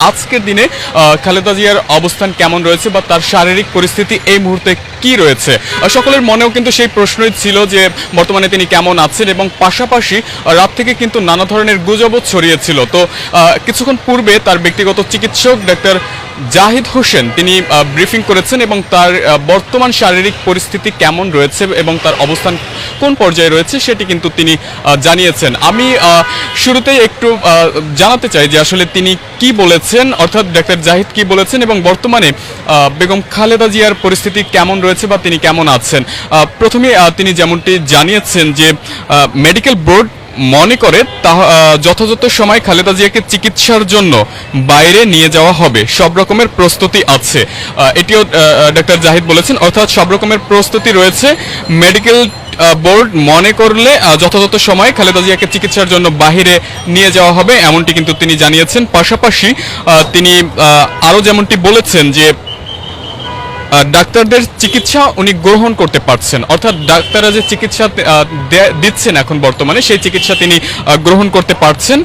আজকের দিনে খালেদা জিয়ার অবস্থান কেমন রয়েছে বা তার শারীরিক পরিস্থিতি এই মুহূর্তে কি রয়েছে? সকলের মনেও কিন্তু সেই প্রশ্নই ছিল যে বর্তমানে তিনি কেমন আছেন এবং পাশাপাশি রাত থেকে কিন্তু নানা ধরনের গুজবও ছড়িয়েছিল। তো কিছুক্ষণ পূর্বে তার ব্যক্তিগত চিকিৎসক ডাক্তার জাহিদ হোসেন তিনি ব্রিফিং করেছেন এবং তার বর্তমান শারীরিক পরিস্থিতি কেমন রয়েছে এবং তার অবস্থান কোন পর্যায়ে রয়েছে সেটি কিন্তু তিনি জানিয়েছেন। আমি শুরুতেই একটু জানাতে চাই যে আসলে তিনি কি বলেছেন অর্থাৎ ডাক্তার জাহিদ কি বলেছেন এবং বর্তমানে বেগম খালেদা জিয়ার পরিস্থিতি কেমন রয়েছে বা তিনি কেমন আছেন? প্রথমে তিনি যেমনটি জানিয়েছেন যে মেডিকেল বোর্ড মনে করে তা যথাযথ সময় খালেদা জিয়াকে চিকিৎসার জন্য বাইরে নিয়ে যাওয়া হবে। সব রকমের প্রস্তুতি আছে। এটিও ডাক্তার জাহিদ বলেছেন, অর্থাৎ সব রকমের প্রস্তুতি রয়েছে। মেডিকেল বোর্ড মনে করলে যথাযথ সময় খালেদা জিয়াকে চিকিৎসার জন্য বাহিরে নিয়ে যাওয়া হবে, এমনটি কিন্তু তিনি জানিয়েছেন। পাশাপাশি তিনি আরও যেমনটি বলেছেন যে ডাক্তারদের চিকিৎসা উনি গ্রহণ করতে পারছেন। অর্থাৎ ডাক্তাররা যে চিকিৎসা দিচ্ছেন এখন বর্তমানে, সেই চিকিৎসা তিনি গ্রহণ করতে পারছেন।